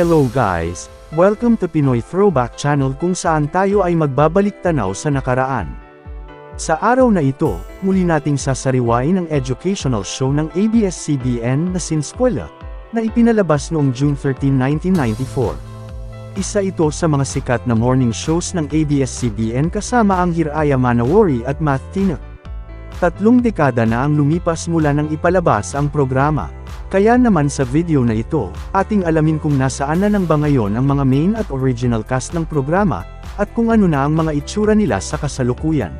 Hello guys! Welcome to Pinoy Throwback Channel kung saan tayo ay magbabalik tanaw sa nakaraan. Sa araw na ito, muli nating sasariwain ang educational show ng ABS-CBN na Sinskwela, na ipinalabas noong June 13, 1994. Isa ito sa mga sikat na morning shows ng ABS-CBN kasama ang Hiraya Manawari at Math Tina. Tatlong dekada na ang lumipas mula nang ipalabas ang programa. Kaya naman sa video na ito, ating alamin kung nasaan na nang ba ngayon ang mga main at original cast ng programa, at kung ano na ang mga itsura nila sa kasalukuyan.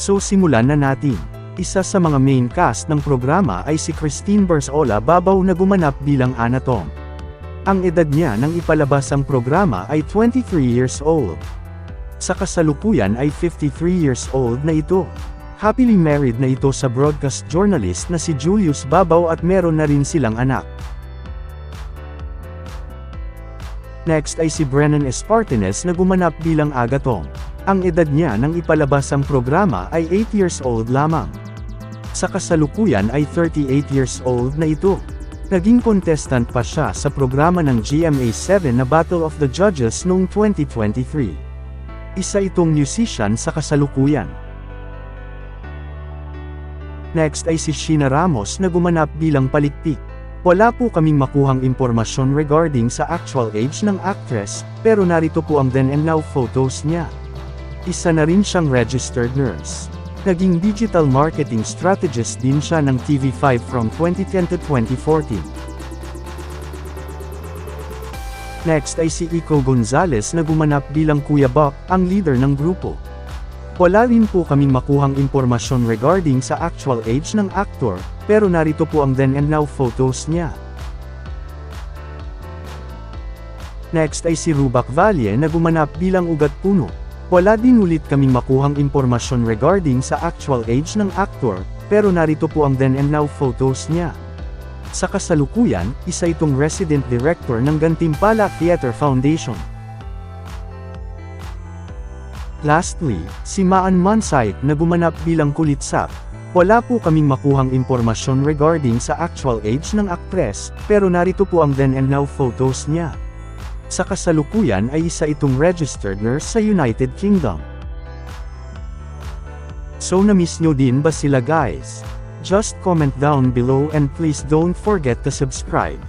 So simulan na natin. Isa sa mga main cast ng programa ay si Christine Berzola Babaw na gumanap bilang Anatom. Ang edad niya nang ipalabas ang programa ay 23 years old. Sa kasalukuyan ay 53 years old na ito. Happily married na ito sa broadcast journalist na si Julius Babaw at meron na rin silang anak. Next ay si Brennan Espartanes na gumanap bilang Agatong. Ang edad niya nang ipalabas ang programa ay 8 years old lamang. Sa kasalukuyan ay 38 years old na ito. Naging contestant pa siya sa programa ng GMA7 na Battle of the Judges noong 2023. Isa itong musician sa kasalukuyan. Next ay si Sheena Ramos na gumanap bilang palikpik. Wala po kaming makuhang impormasyon regarding sa actual age ng actress, pero narito po ang then and now photos niya. Isa na rin siyang registered nurse. Naging digital marketing strategist din siya ng TV5 from 2010 to 2014. Next ay si Iko Gonzalez na gumanap bilang Kuya Buck, ang leader ng grupo. Wala rin po kaming makuhang impormasyon regarding sa actual age ng actor, pero narito po ang then and now photos niya. Next ay si Rubac Valle na gumanap bilang ugat puno. Wala din ulit kaming makuhang impormasyon regarding sa actual age ng actor, pero narito po ang then and now photos niya. Sa kasalukuyan, isa itong resident director ng Gantimpala Theater Foundation. Lastly, si Maan Mansayt na gumanap bilang kulitsap. Wala po kaming makuhang impormasyon regarding sa actual age ng aktres, pero narito po ang then and now photos niya. Sa kasalukuyan ay isa itong registered nurse sa United Kingdom. So na-miss nyo din ba sila guys? Just comment down below and please don't forget to subscribe.